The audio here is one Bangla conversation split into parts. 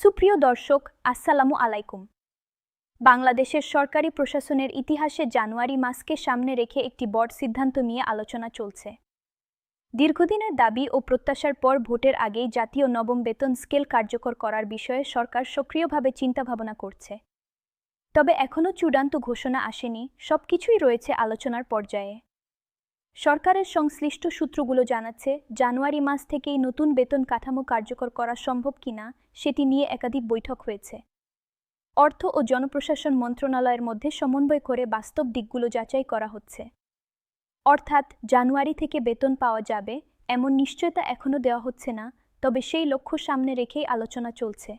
সুপ্রিয় দর্শক, আসসালামু আলাইকুম। বাংলাদেশের সরকারি প্রশাসনের ইতিহাসে জানুয়ারি মাসকে সামনে রেখে একটি বড় সিদ্ধান্ত নিয়ে আলোচনা চলছে। দীর্ঘদিনের দাবি ও প্রত্যাশার পর ভোটের আগেই জাতীয় নবম বেতন স্কেল কার্যকর করার বিষয়ে সরকার সক্রিয়ভাবে চিন্তাভাবনা করছে। তবে এখনও চূড়ান্ত ঘোষণা আসেনি, সবকিছুই রয়েছে আলোচনার পর্যায়ে। সরকারের সংশ্লিষ্ট সূত্রগুলো জানাচ্ছে, জানুয়ারি মাস থেকেই নতুন বেতন কাঠামো কার্যকর করা সম্ভব কিনা সেটি নিয়ে একাধিক বৈঠক হয়েছে। অর্থ ও জনপ্রশাসন মন্ত্রণালয়ের মধ্যে সমন্বয় করে বাস্তব দিকগুলো যাচাই করা হচ্ছে। অর্থাৎ, জানুয়ারি থেকে বেতন পাওয়া যাবে এমন নিশ্চয়তা এখনও দেওয়া হচ্ছে না, তবে সেই লক্ষ্য সামনে রেখেই আলোচনা চলছে।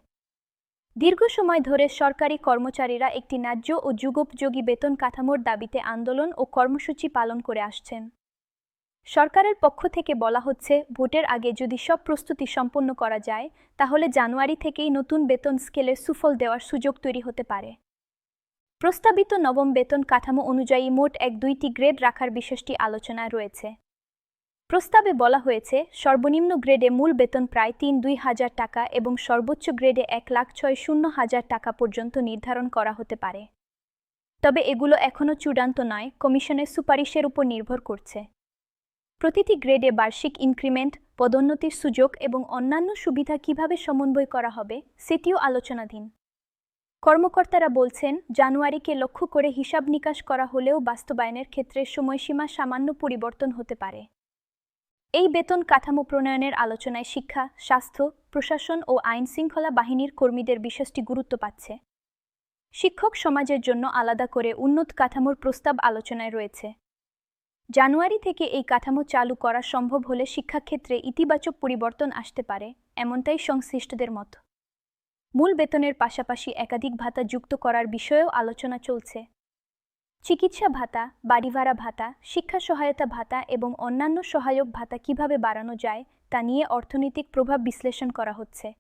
দীর্ঘ সময় ধরে সরকারি কর্মচারীরা একটি ন্যায্য ও যুগোপযোগী বেতন কাঠামোর দাবিতে আন্দোলন ও কর্মসূচি পালন করে আসছেন। সরকারের পক্ষ থেকে বলা হচ্ছে, ভোটের আগে যদি সব প্রস্তুতি সম্পন্ন করা যায়, তাহলে জানুয়ারি থেকেই নতুন বেতন স্কেলে সুফল দেওয়ার সুযোগ তৈরি হতে পারে। প্রস্তাবিত নবম বেতন কাঠামো অনুযায়ী মোট এক দুইটি গ্রেড রাখার বিষয়টি আলোচনায় রয়েছে। প্রস্তাবে বলা হয়েছে, সর্বনিম্ন গ্রেডে মূল বেতন প্রায় তিন দুই হাজার টাকা এবং সর্বোচ্চ গ্রেডে এক লাখ ছয় শূন্য হাজার টাকা পর্যন্ত নির্ধারণ করা হতে পারে। তবে এগুলো এখনও চূড়ান্ত নয়, কমিশনের সুপারিশের উপর নির্ভর করছে। প্রতিটি গ্রেডে বার্ষিক ইনক্রিমেন্ট, পদোন্নতির সুযোগ এবং অন্যান্য সুবিধা কীভাবে সমন্বয় করা হবে, সেটিও আলোচনাধীন। কর্মকর্তারা বলছেন, জানুয়ারিকে লক্ষ্য করে হিসাব নিকাশ করা হলেও বাস্তবায়নের ক্ষেত্রে সময়সীমা সামান্য পরিবর্তন হতে পারে। এই বেতন কাঠামো প্রণয়নের আলোচনায় শিক্ষা, স্বাস্থ্য, প্রশাসন ও আইন শৃঙ্খলা বাহিনীর কর্মীদের বিশেষটি গুরুত্ব পাচ্ছে। শিক্ষক সমাজের জন্য আলাদা করে উন্নত কাঠামোর প্রস্তাব আলোচনায় রয়েছে। জানুয়ারি থেকে এই কাঠামো চালু করা সম্ভব হলে শিক্ষাক্ষেত্রে ইতিবাচক পরিবর্তন আসতে পারে, এমনটাই সংশ্লিষ্টদের মত। মূল বেতনের পাশাপাশি একাধিক ভাতা যুক্ত করার বিষয়েও আলোচনা চলছে। চিকিৎসা ভাতা বাড়ি ভাড়া ভাতা, শিক্ষা সহায়তা ভাতা এবং অন্যান্য সহায়ক ভাতা কীভাবে বাড়ানো যায়, তা নিয়ে অর্থনৈতিক প্রভাব বিশ্লেষণ করা হচ্ছে।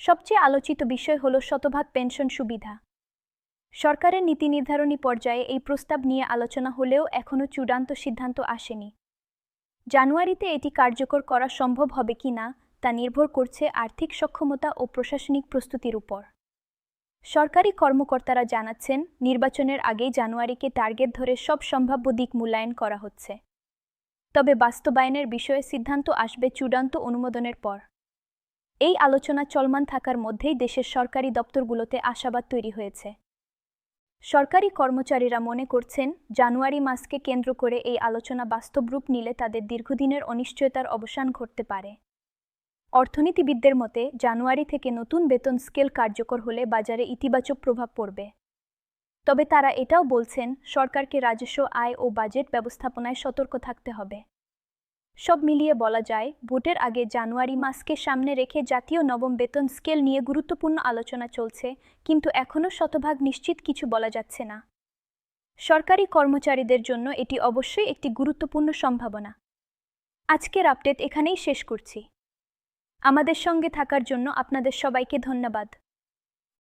সবচেয়ে আলোচিত বিষয় হল শতভাগ পেনশন সুবিধা। সরকারের নীতি নির্ধারণী পর্যায়ে এই প্রস্তাব নিয়ে আলোচনা হলেও এখনও চূড়ান্ত সিদ্ধান্ত আসেনি। জানুয়ারিতে এটি কার্যকর করা সম্ভব হবে কি না, তা নির্ভর করছে আর্থিক সক্ষমতা ও প্রশাসনিক প্রস্তুতির উপর। সরকারি কর্মকর্তারা জানাচ্ছেন, নির্বাচনের আগেই জানুয়ারিকে টার্গেট ধরে সব সম্ভাব্য দিক মূল্যায়ন করা হচ্ছে। তবে বাস্তবায়নের বিষয়ে সিদ্ধান্ত আসবে চূড়ান্ত অনুমোদনের পর। এই আলোচনা চলমান থাকার মধ্যেই দেশের সরকারি দপ্তরগুলোতে আশাবাদ তৈরি হয়েছে। সরকারি কর্মচারীরা মনে করছেন, জানুয়ারি মাসকে কেন্দ্র করে এই আলোচনা বাস্তব রূপ নিলে তাদের দীর্ঘদিনের অনিশ্চয়তার অবসান ঘটতে পারে। অর্থনীতিবিদদের মতে, জানুয়ারি থেকে নতুন বেতন স্কেল কার্যকর হলে বাজারে ইতিবাচক প্রভাব পড়বে। তবে তারা এটাও বলছেন, সরকারকে রাজস্ব, আয় ও বাজেট ব্যবস্থাপনায় সতর্ক থাকতে হবে। সব মিলিয়ে বলা যায়, ভোটের আগে জানুয়ারি মাসকে সামনে রেখে জাতীয় নবম বেতন স্কেল নিয়ে গুরুত্বপূর্ণ আলোচনা চলছে, কিন্তু এখনও শতভাগ নিশ্চিত কিছু বলা যাচ্ছে না। সরকারি কর্মচারীদের জন্য এটি অবশ্যই একটি গুরুত্বপূর্ণ সম্ভাবনা। আজকের আপডেট এখানেই শেষ করছি। আমাদের সঙ্গে থাকার জন্য আপনাদের সবাইকে ধন্যবাদ।